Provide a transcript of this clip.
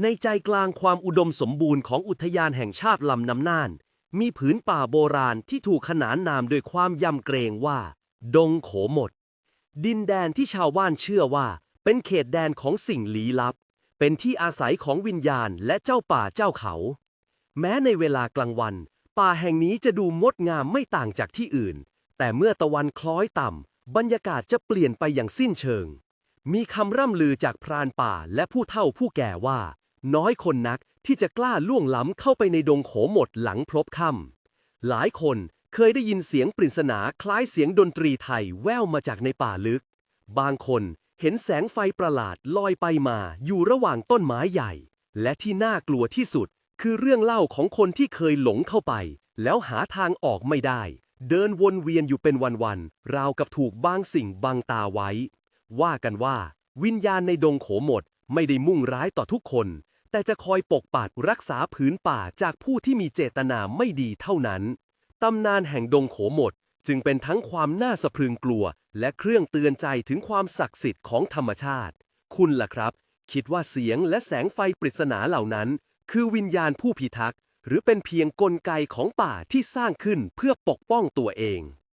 ในใจกลางความอุดมสมบูรณ์ของอุทยานแห่งชาติลำน้ำน่าน มีผืนป่าโบราณที่ถูกขนานนามโดวยความยำเกรงว่า ดงโขหมด ดินแดนที่ชาวบ้านเชื่อว่า เป็นเขตแดนของสิ่งลี้ลับ เป็นที่อาศัยของวิญญาณและเจ้าป่าเจ้าเขา แม้ในเวลากลางวัน ป่าแห่งนี้จะดูงดงามไม่ต่างจากที่อื่น แต่เมื่อตะวันคล้อยต่ำบรรยากาศจะเปลี่ยนไปอย่างสิ้นเชิง มีคำร่ำลือจากพรานป่าและผู้เฒ่าผู้แก่ว่า น้อยคนนักที่จะกล้าล่วงล้ำเข้าไปในดงโขหมดหลังพลบค่ำหลายคนเคยได้ยินเสียงปริศนาคล้ายเสียงดนตรีไทยแว่วมาจากในป่าลึก บางคนเห็นแสงไฟประหลาดลอยไปมาอยู่ระหว่างต้นไม้ใหญ่ และที่น่ากลัวที่สุด คือเรื่องเล่าของคนที่เคยหลงเข้าไป แล้วหาทางออกไม่ได้ เดินวนเวียนอยู่เป็นวันๆราวกับถูกบางสิ่งบังตาไว้ ว่ากันว่า วิญญาณในดงโขหมดไม่ได้มุ่งร้ายต่อทุกคน แต่จะคอยปกปัดรักษาผืนป่าจากผู้ที่มีเจตนาไม่ดีเท่านั้น ตำนานแห่งดงโขหมดจึงเป็นทั้งความน่าสะพรึงกลัว และเครื่องเตือนใจถึงความศักดิ์สิทธิ์ของธรรมชาติ คุณล่ะครับ คิดว่าเสียงและแสงไฟปริศนาเหล่านั้น คือวิญญาณผู้พิทักษ์หรือเป็นเพียงกลไกของป่าที่สร้างขึ้นเพื่อปกป้องตัวเอง